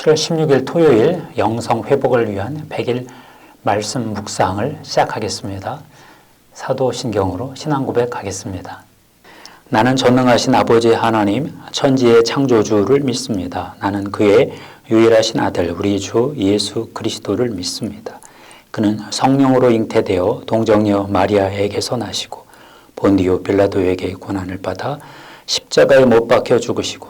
7월 16일 토요일 영성 회복을 위한 100일 말씀 묵상을 시작하겠습니다. 사도신경으로 신앙 고백하겠습니다. 나는 전능하신 아버지 하나님 천지의 창조주를 믿습니다. 나는 그의 유일하신 아들 우리 주 예수 그리스도를 믿습니다. 그는 성령으로 잉태되어 동정녀 마리아에게서 나시고 본디오 빌라도에게 고난을 받아 십자가에 못 박혀 죽으시고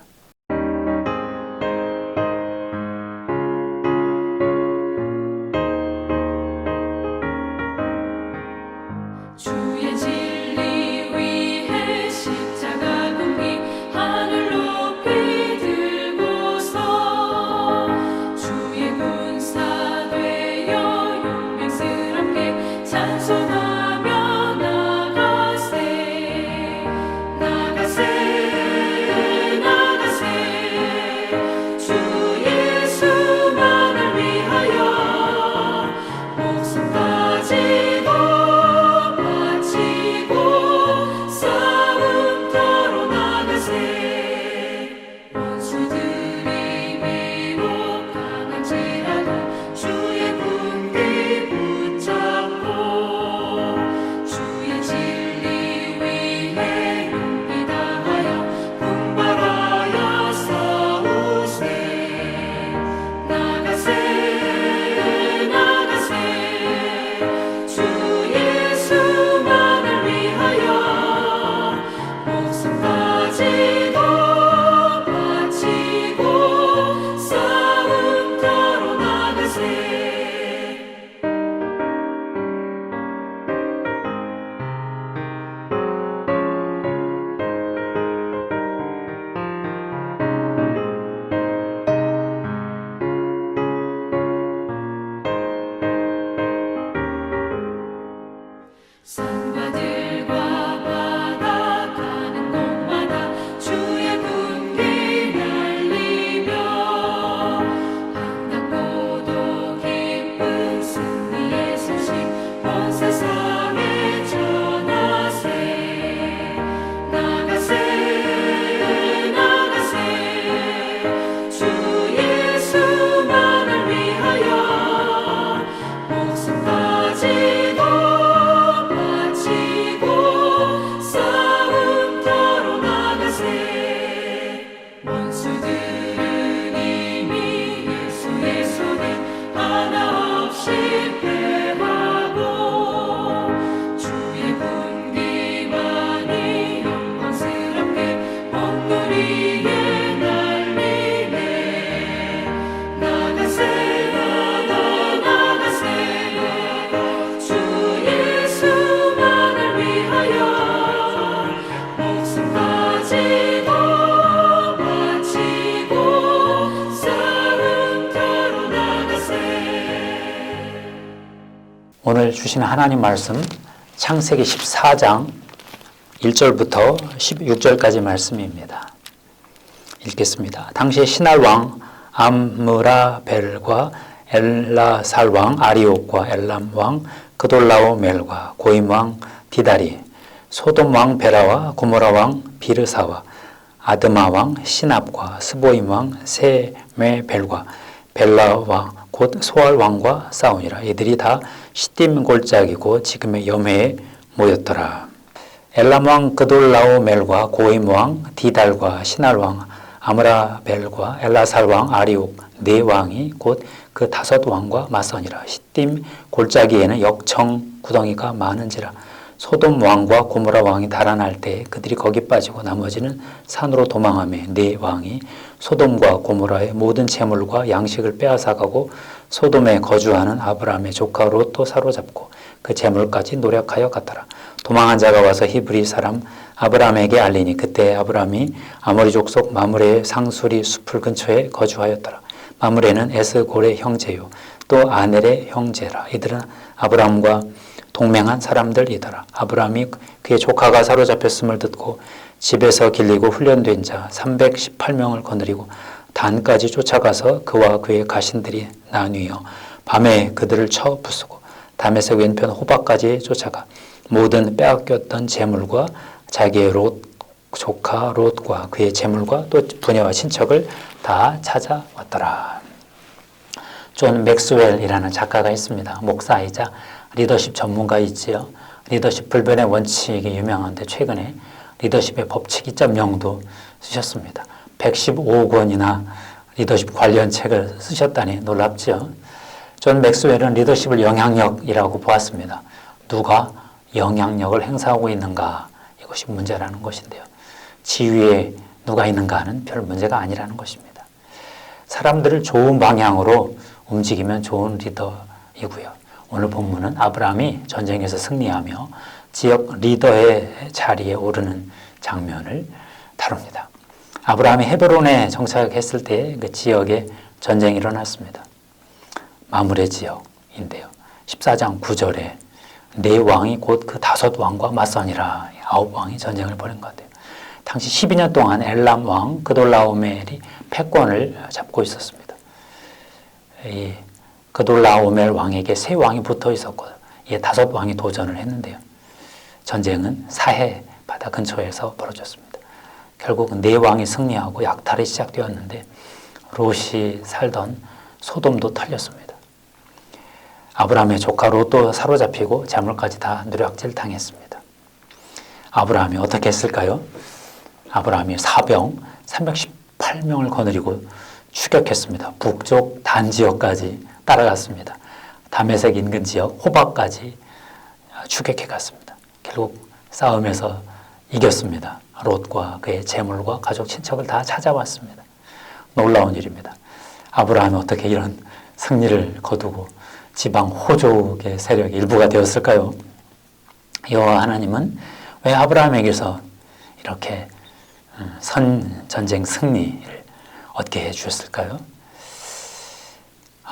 주신 하나님 말씀 창세기 14장 1절부터 16절까지 말씀입니다. 읽겠습니다. 당시 신할 왕 암므라벨과 엘라살 왕 아리옥과 엘람 왕 그돌라오멜과 고임 왕 디다리 소돔 왕 베라와 고모라 왕 비르사와 아드마 왕 시납과 스보임 왕 세메벨과 벨라 왕곧 소알 왕과 싸우니라 이들이 다 시딤 골짜기고 지금의 염해에 모였더라. 엘람 왕 그돌라오멜과 고임 왕 디달과 신할 왕 아므라벨과 엘라살 왕 아리옥 네 왕이 곧 그 다섯 왕과 맞서니라. 시딤 골짜기에는 역청 구덩이가 많은지라. 소돔 왕과 고모라 왕이 달아날 때 그들이 거기 빠지고 나머지는 산으로 도망하며 네 왕이 소돔과 고모라의 모든 재물과 양식을 빼앗아가고 소돔에 거주하는 아브라함의 조카 롯도 사로잡고 그 재물까지 노력하여 갔더라. 도망한 자가 와서 히브리 사람 아브라함에게 알리니 그때 아브라함이 아모리 족속 마므레의 상수리 숲을 근처에 거주하였더라. 마므레는 에스골의 형제요 또 아넬의 형제라 이들은 아브라함과 동맹한 사람들이더라 아브라함이 그의 조카가 사로잡혔음을 듣고 집에서 길리고 훈련된 자 318명을 거느리고 단까지 쫓아가서 그와 그의 가신들이 나뉘어 밤에 그들을 쳐 부수고 담에서 왼편 호박까지 쫓아가 모든 빼앗겼던 재물과 자기의 롯 조카 롯과 그의 재물과 또 부녀와 친척을 다 찾아왔더라. 존 맥스웰이라는 작가가 있습니다. 목사이자 리더십 전문가이지요. 리더십 불변의 원칙이 유명한데 최근에 리더십의 법칙 2.0도 쓰셨습니다. 115억 원이나 리더십 관련 책을 쓰셨다니 놀랍죠. 존 맥스웰은 리더십을 영향력이라고 보았습니다. 누가 영향력을 행사하고 있는가 이것이 문제라는 것인데요. 지위에 누가 있는가는 별 문제가 아니라는 것입니다. 사람들을 좋은 방향으로 움직이면 좋은 리더이고요. 오늘 본문은 아브라함이 전쟁에서 승리하며 지역 리더의 자리에 오르는 장면을 다룹니다. 아브라함이 헤브론에 정착했을 때 그 지역에 전쟁이 일어났습니다. 마무레 지역인데요. 14장 9절에 네 왕이 곧 그 다섯 왕과 맞서니라 아홉 왕이 전쟁을 벌인 것 같아요. 당시 12년 동안 엘람 왕 그돌라오멜이 패권을 잡고 있었습니다. 이 그돌라오멜 왕에게 세 왕이 붙어 있었고 이 다섯 왕이 도전을 했는데요. 전쟁은 사해 바다 근처에서 벌어졌습니다. 결국 네 왕이 승리하고 약탈이 시작되었는데 롯이 살던 소돔도 털렸습니다. 아브라함의 조카 롯도 사로잡히고 재물까지 다 누락질 당했습니다. 아브라함이 어떻게 했을까요? 아브라함이 사병 318명을 거느리고 추격했습니다. 북쪽 단 지역까지 따라갔습니다. 담에색 인근 지역 호박까지 추격해 갔습니다. 결국 싸움에서 이겼습니다. 롯과 그의 재물과 가족 친척을 다 찾아왔습니다. 놀라운 일입니다. 아브라함이 어떻게 이런 승리를 거두고 지방 호족의 세력의 일부가 되었을까요? 여호와 하나님은 왜 아브라함에게서 이렇게 음, 선 전쟁 승리를 얻게 해 주셨을까요?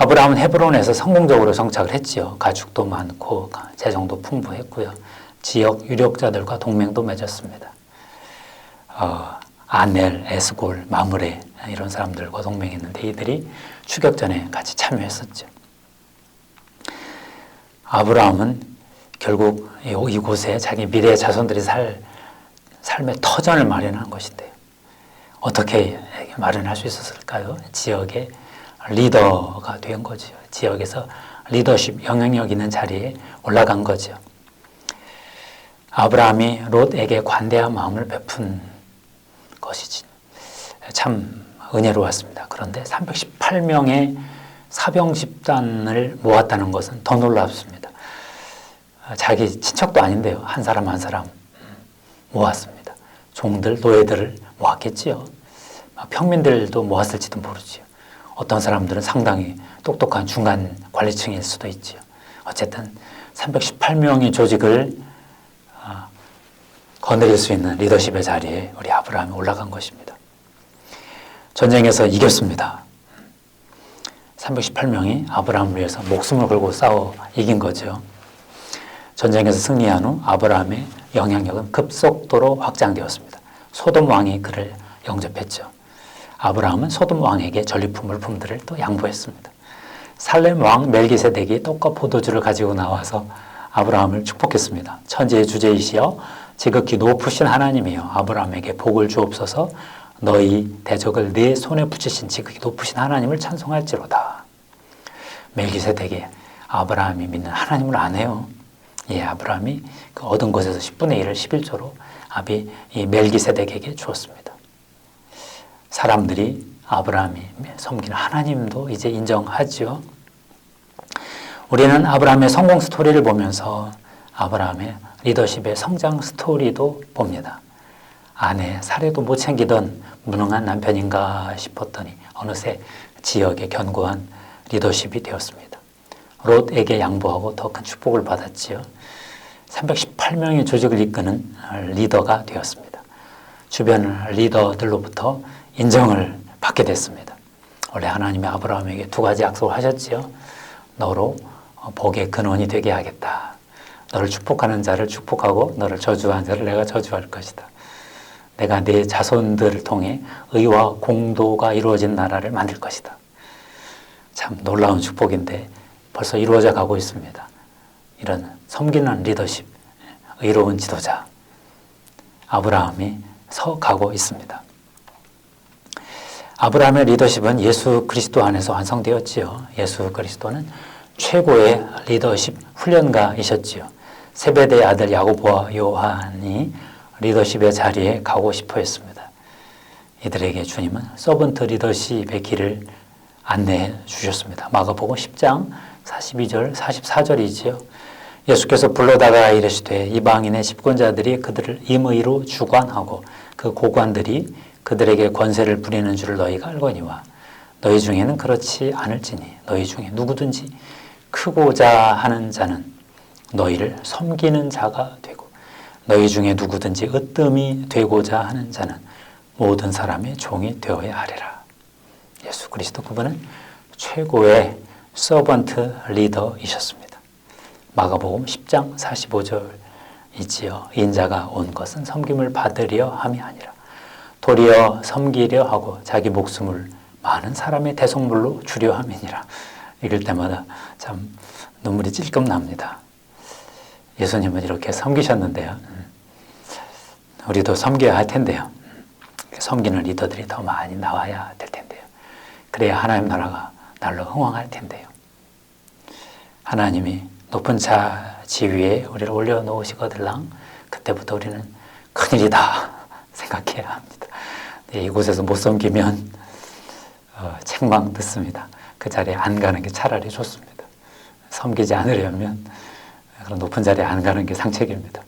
아브라함은 헤브론에서 성공적으로 정착을 했지요. 가축도 많고 재정도 풍부했고요. 지역 유력자들과 동맹도 맺었습니다. 어, 아넬, 에스골, 마므레 이런 사람들과 동맹했는데 이들이 추격전에 같이 참여했었죠. 아브라함은 결국 이곳에 자기 미래 자손들이 살 삶의 터전을 마련한 것인데 어떻게 마련할 수 있었을까요? 지역의 리더가 된 거죠. 지역에서 리더십 영향력 있는 자리에 올라간 거죠. 아브라함이 롯에게 관대한 마음을 베푼 것이지. 참 은혜로웠습니다. 그런데 318명의 사병 집단을 모았다는 것은 더 놀랍습니다. 자기 친척도 아닌데요. 한 사람 한 사람 모았습니다. 종들, 노예들을 모았겠지요. 평민들도 모았을지도 모르지요. 어떤 사람들은 상당히 똑똑한 중간 관리층일 수도 있지요. 어쨌든 318명의 조직을 아, 거느릴 수 있는 리더십의 자리에 우리 아브라함이 올라간 것입니다. 전쟁에서 이겼습니다. 318명이 아브라함을 위해서 목숨을 걸고 싸워 이긴 거죠. 전쟁에서 승리한 후 아브라함의 영향력은 급속도로 확장되었습니다. 소돔 왕이 그를 영접했죠. 아브라함은 소돔 왕에게 전리품 물품들을 또 양보했습니다. 살렘 왕 멜기세덱이 떡과 포도주를 가지고 나와서 아브라함을 축복했습니다. 천지의 주제이시여 지극히 높으신 하나님이여 아브라함에게 복을 주옵소서 너희 대적을 네 손에 붙이신 지극히 높으신 하나님을 찬송할지로다. 멜기세덱이 아브라함이 믿는 하나님을 아네요. 예, 아브라함이 그 얻은 것에서 10분의 1을 11조로 아비 이 멜기세덱에게 주었습니다. 사람들이 아브라함이 섬기는 하나님도 이제 인정하지요. 우리는 아브라함의 성공 스토리를 보면서 아브라함의 리더십의 성장 스토리도 봅니다. 아내 사례도 못 챙기던 무능한 남편인가 싶었더니 어느새 지역의 견고한 리더십이 되었습니다. 롯에게 양보하고 더 큰 축복을 받았지요. 318명의 조직을 이끄는 리더가 되었습니다. 주변 리더들로부터 인정을 받게 됐습니다. 원래 하나님이 아브라함에게 두 가지 약속을 하셨지요. 너로 어, 복의 근원이 되게 하겠다. 너를 축복하는 자를 축복하고 너를 저주하는 자를 내가 저주할 것이다. 내가 내 자손들을 통해 의와 공도가 이루어진 나라를 만들 것이다. 참 놀라운 축복인데 벌써 이루어져 가고 있습니다. 이런 섬기는 리더십, 의로운 지도자 아브라함이 서 가고 있습니다. 아브라함의 리더십은 예수 그리스도 안에서 완성되었지요. 예수 그리스도는 최고의 리더십 훈련가이셨지요. 세베대의 아들 야고보와 요한이 리더십의 자리에 가고 싶어 했습니다. 이들에게 주님은 서번트 리더십의 길을 안내해 주셨습니다. 마가복음 10장 42절 44절이지요. 예수께서 불러다가 이르시되 이방인의 집권자들이 그들을 임의로 주관하고 그 고관들이 그들에게 권세를 부리는 줄을 너희가 알거니와 너희 중에는 그렇지 않을지니 너희 중에 누구든지 크고자 하는 자는 너희를 섬기는 자가 되고 너희 중에 누구든지 으뜸이 되고자 하는 자는 모든 사람의 종이 되어야 하리라. 예수 그리스도 그분은 최고의 서번트 리더이셨습니다. 마가복음 10장 45절이지요. 인자가 온 것은 섬김을 받으려 함이 아니라 도리어 섬기려 하고 자기 목숨을 많은 사람의 대속물로 주려 함이니라. 읽을 때마다 참 눈물이 찔끔 납니다. 예수님은 이렇게 섬기셨는데요. 음. 우리도 섬겨야 할 텐데요. 음. 섬기는 리더들이 더 많이 나와야 될 텐데요. 그래야 하나님 나라가 날로 흥왕할 텐데요. 하나님이 높은 자 지위에 우리를 올려놓으시거들랑 그때부터 우리는 큰일이다 생각해야 합니다. 네, 이곳에서 못 섬기면 어, 책망 듣습니다. 그 자리에 안 가는 게 차라리 좋습니다. 섬기지 않으려면 그런 높은 자리에 안 가는 게 상책입니다.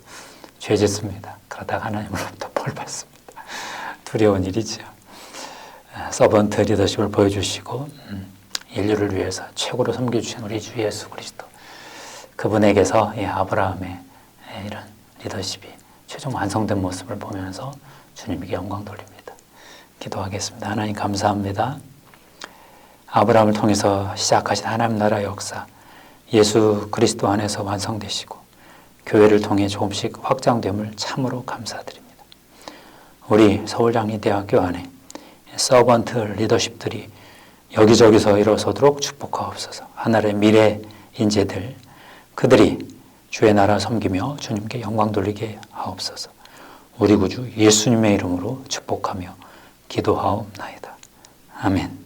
죄 짓습니다. 그러다가 하나님으로부터 벌 받습니다. 두려운 일이죠. 서번트 리더십을 보여주시고 음, 인류를 위해서 최고로 섬겨주신 우리 주 예수 그리스도 그분에게서 이 아브라함의 이런 리더십이 최종 완성된 모습을 보면서 주님에게 영광 돌립니다. 기도하겠습니다. 하나님 감사합니다. 아브라함을 통해서 시작하신 하나님 나라 역사 예수 그리스도 안에서 완성되시고 교회를 통해 조금씩 확장됨을 참으로 감사드립니다. 우리 서울장리대학교 안에 서번트 리더십들이 여기저기서 일어서도록 축복하옵소서. 하늘의 미래 인재들 그들이 주의 나라 섬기며 주님께 영광 돌리게 하옵소서. 우리 구주 예수님의 이름으로 축복하며 기도하옵나이다. 아멘.